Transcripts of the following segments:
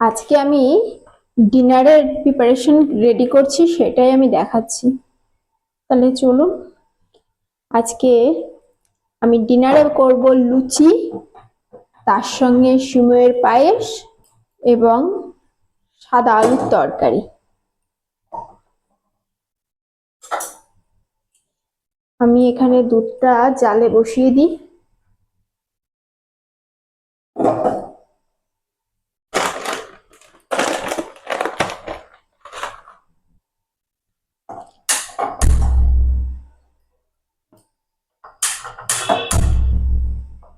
আজকে আমি ডিনারের প্রিপারেশন রেডি করছি, সেটাই আমি দেখাচ্ছি। তাহলে চলুন, আজকে আমি ডিনারে করব লুচি, তার সঙ্গে সিমইয়ের পায়েস এবং সাদা আলুর তরকারি। আমি এখানে দুধটা জালে বসিয়ে দিই।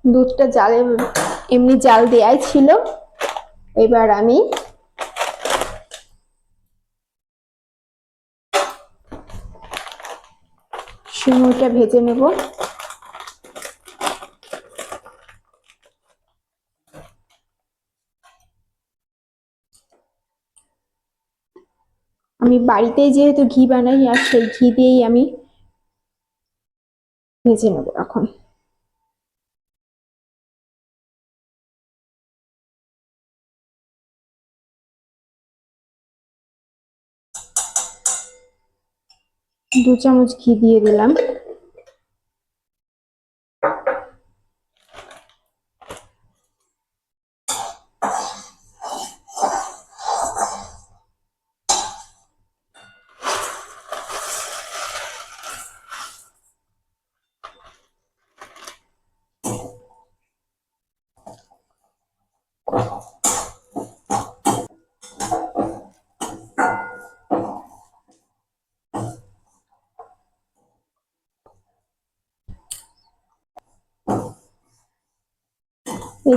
দুধটা জালে, এমনি জাল দেয়াই ছিল। এবার আমি সিমুইটা ভেজে নেব। আমি বাড়িতেই যেহেতু ঘি বানাই, আর সেই ঘি দিয়েই আমি ভেজে নেব। দু চামচ ঘি দিয়ে দিলাম।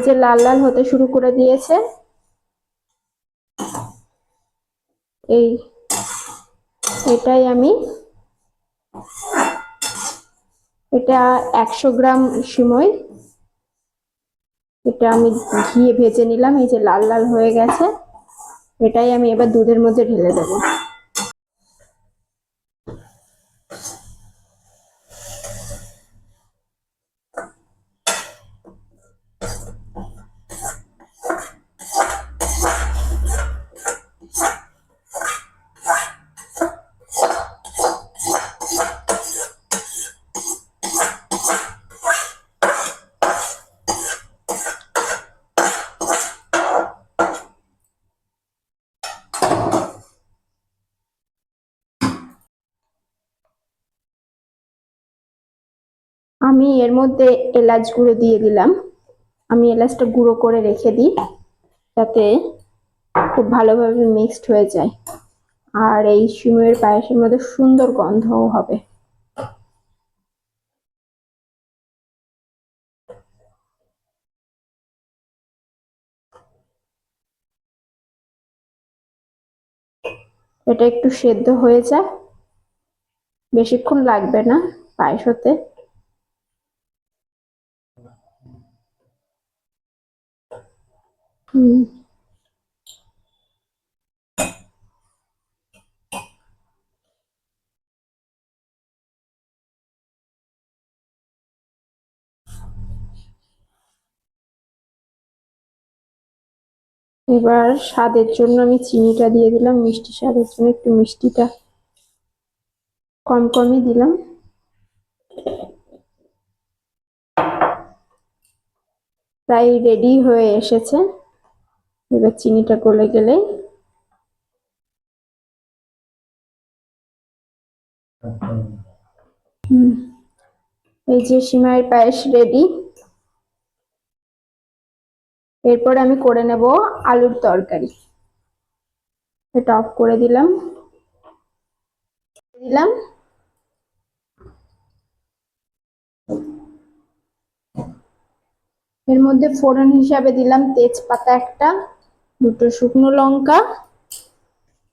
যে লাল লাল হতে শুরু করে দিয়েছে। এই, এটাই আমি, এটা একশো গ্রাম সিমই। এটা আমি ঘিয়ে ভেজে নিলাম, এই যে লাল লাল হয়ে গেছে। এটাই আমি এবার দুধের মধ্যে ঢেলে দেবো আমি এর মধ্যে এলাচ গুঁড়ো দিয়ে দিলাম। আমি এলাচটা গুঁড়ো করে রেখে দিই, যাতে খুব ভালোভাবে মিক্সড হয়ে যায়। আর এই সিমের পায়েসের মধ্যে সুন্দর গন্ধও হবে। এটা একটু সেদ্ধ হয়ে যায়। বেশিক্ষণ লাগবে না পায়েস হতে। এবার স্বাদের জন্য আমি চিনিটা দিয়ে দিলাম, মিষ্টি স্বাদের জন্য একটু মিষ্টিটা কম কমই দিলাম। প্রায় রেডি হয়ে এসেছে। এবার চিনিটা গলে গেলে এই যে সিমাইয়ের পায়েস রেডি এরপর আমি করে নেব আলুর তরকারি। এটা অফ করে দিলাম। দিলাম। এর মধ্যে ফোড়ন হিসাবে দিলাম তেজপাতা একটা। দুটো শুকনো লঙ্কা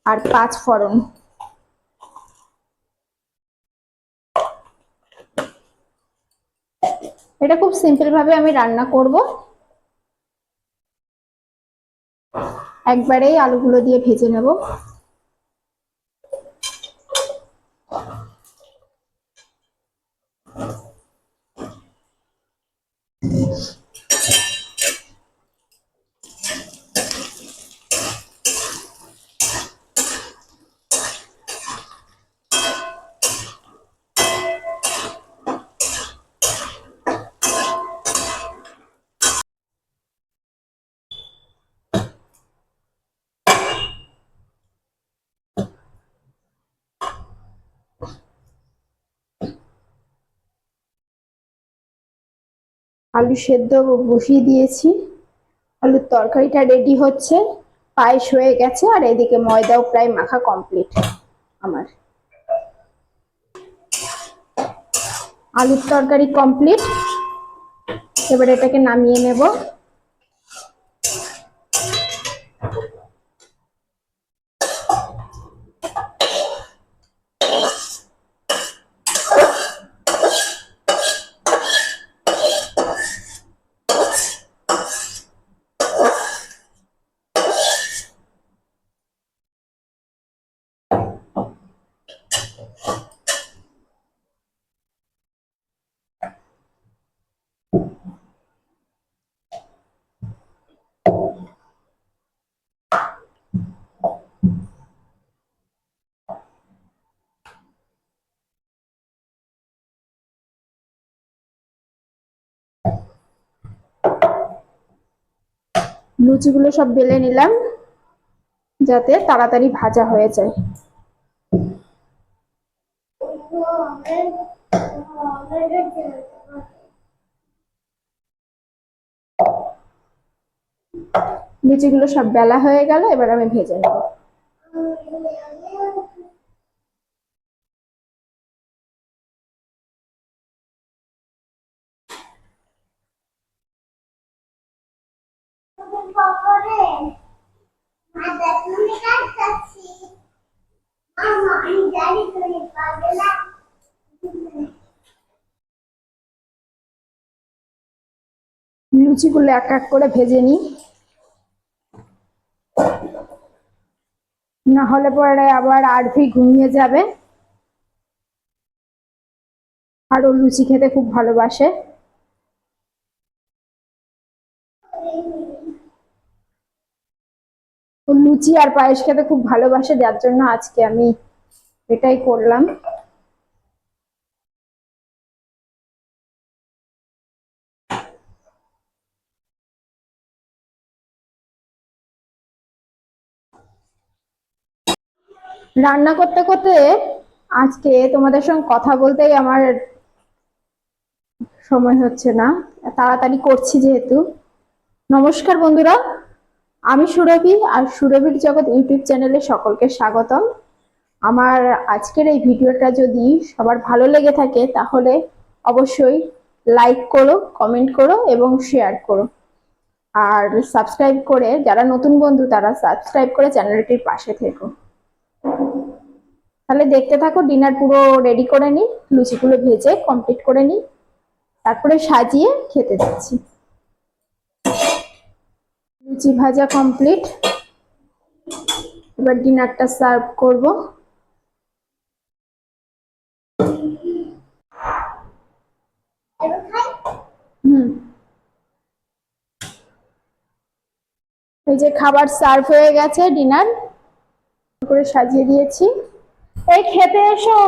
আর পাঁচ ফোড়ন। এটা খুব সিম্পল ভাবে আমি রান্না করব। একবারেই আলুগুলো দিয়ে ভেজে নেব। আলু সেদ্ধ বসিয়ে দিয়েছি। আলুর তরকারিটা রেডি হচ্ছে। পায়েস হয়ে গেছে আর এদিকে ময়দাও প্রায় মাখা কমপ্লিট আমার। আলুর তরকারি কমপ্লিট এবার এটাকে নামিয়ে নেব। লুচিগুলো সব বেলে নিলাম, যাতে তাড়াতাড়ি ভাজা হয়ে যায়। লুচিগুলো সব বেলা হয়ে গেল, এবার আমি ভেজে নেব। লুচিগুলো এক এক করে ভেজে নিই। না হলে পরে আবার আরভি ঘুমিয়ে যাবে। আর ও লুচি খেতে খুব ভালোবাসে। লুচি আর পায়েস খেতে খুব ভালোবাসে, যার জন্য আজকে আমি এটাই করলাম। রান্না করতে করতে আজকে তোমাদের সঙ্গে কথা বলতেই আমার সময় হচ্ছে না। তাড়াতাড়ি করছি যেহেতু। নমস্কার বন্ধুরা। আমি সুরভি আর সুরভির জগৎ ইউটিউব চ্যানেলে সকলকে স্বাগতম। আমার আজকের এই ভিডিওটা যদি সবার ভালো লেগে থাকে, তাহলে অবশ্যই লাইক করো কমেন্ট করো এবং শেয়ার করো। আর সাবস্ক্রাইব করে যারা নতুন বন্ধু, তারা সাবস্ক্রাইব করে চ্যানেলটির পাশে থেকো। তাহলে দেখতে থাকো, ডিনার পুরো রেডি করে নিই, লুচিগুলো ভেজে কমপ্লিট করে নিই, তারপরে সাজিয়ে খেতে যাচ্ছি লুচি ভাজা কমপ্লিট এবার ডিনারটা সার্ভ করব। এই যে খাবার সার্ভ হয়ে গেছে, ডিনার। করে সাজিয়ে দিয়েছি। এই খেতে এসো।